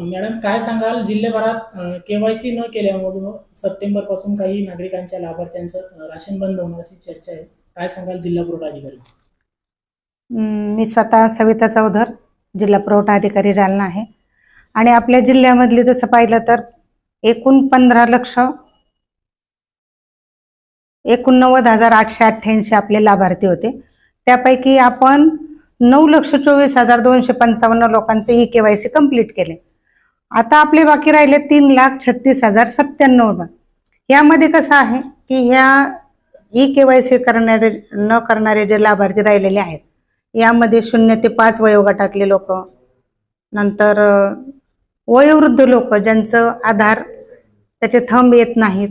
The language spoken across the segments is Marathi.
मॅडम काय सांगाल? जिल्ह्याभरात केवायसी न केल्यामुळे सप्टेंबरपासून काही नागरिकांच्या लाभार्थ्यांचं राशन बंद होणार अशी चर्चा आहे. काय सांगाल जिल्हा पुरवठा अधिकारी? मी स्वतः सविता चौधर जिल्हा पुरवठा अधिकारी जालना आहे. आणि आपल्या जिल्ह्यामधली तसं पाहिलं तर एकूण पंधरा लक्ष एकोणनव्वद हजार आठशे अठ्ठ्याऐंशी आपले लाभार्थी होते. त्यापैकी आपण नऊ लक्ष चोवीस हजार दोनशे पंचावन्न लोकांचे E K Y C complete केले. आता आपले बाकी राहिले तीन लाख छत्तीस हजार सत्त्याण्णव यामध्ये कसं आहे की ह्या ई के वाय सी करणारे न करणारे जे लाभार्थी राहिलेले आहेत यामध्ये शून्य ते पाच वयोगटातले लोक नंतर वयोवृद्ध लोक ज्यांचं आधार त्याचे थंब येत नाहीत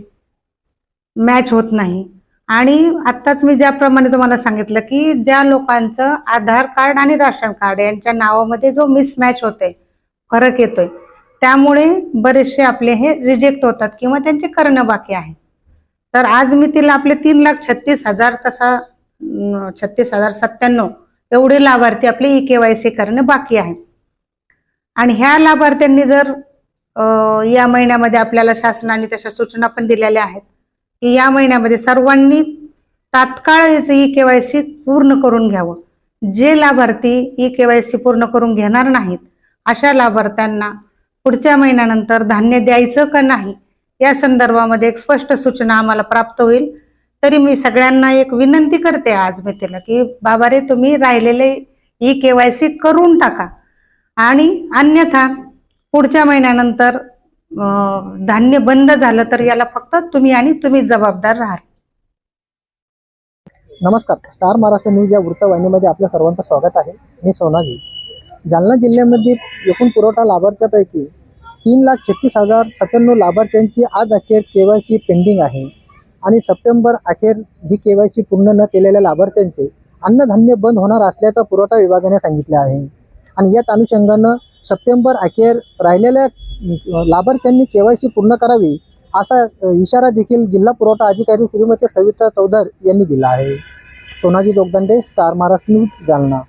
मॅच होत नाही. आणि आत्ताच मी ज्याप्रमाणे तुम्हाला सांगितलं की ज्या लोकांचं आधार कार्ड आणि राशन कार्ड यांच्या नावामध्ये जो मिसमॅच होतोय फरक येतोय त्यामुळे बरेचसे आपले हे रिजेक्ट होतात किंवा त्यांचे करणं बाकी आहे. तर आज मी तिला आपले तीन लाख छत्तीस हजार तसा छत्तीस हजार सत्त्याण्णव एवढे लाभार्थी आपले ई के वाय सी करणं बाकी आहे. आणि ह्या लाभार्थ्यांनी जर या महिन्यामध्ये आपल्याला शासनाने तशा सूचना पण दिलेल्या आहेत की या महिन्यामध्ये सर्वांनी तात्काळ याचं ई के वाय सी पूर्ण करून घ्यावं. जे लाभार्थी ई के वाय सी पूर्ण करून घेणार नाहीत अशा लाभार्थ्यांना पुढच्या महिन्यानंतर धान्य द्यायचं का नाही या संदर्भामध्ये एक स्पष्ट सूचना आम्हाला प्राप्त होईल. तरी मी सगळ्यांना एक विनंती करते आज मी तिला की बाबा रे तुम्ही राहिलेले ई के वाय सी करून टाका. आणि अन्यथा पुढच्या महिन्यानंतर धान्य बंद झालं तर याला फक्त तुम्ही आणि तुम्ही जबाबदार राहाल. नमस्कार. स्टार महाराष्ट्र न्यूज या वृत्तवाहिनीमध्ये आपल्या सर्वांचं स्वागत आहे. मी सोनाजी. जालना जिल्ह्यामध्ये एकूण पुरवठा लाभार्थ्यापैकी तीन लाख छत्तीस हजार सत्त्याण्णव लाभार्थ्यांची आज अखेर के वाय सी पेंडिंग आहे. आणि सप्टेंबर अखेर ही के वाय सी पूर्ण न केलेल्या लाभार्थ्यांचे अन्नधान्य बंद होणार असल्याचा पुरवठा विभागाने सांगितले आहे. आणि याच अनुषंगानं सप्टेंबर अखेर राहिलेल्या लाभार्थ्यांनी के वाय सी पूर्ण करावी असा इशारा देखील जिल्हा पुरवठा अधिकारी श्रीमती सविता चौधर यांनी दिला आहे. Sonaji Jogdande star Maharashtra news Jalna.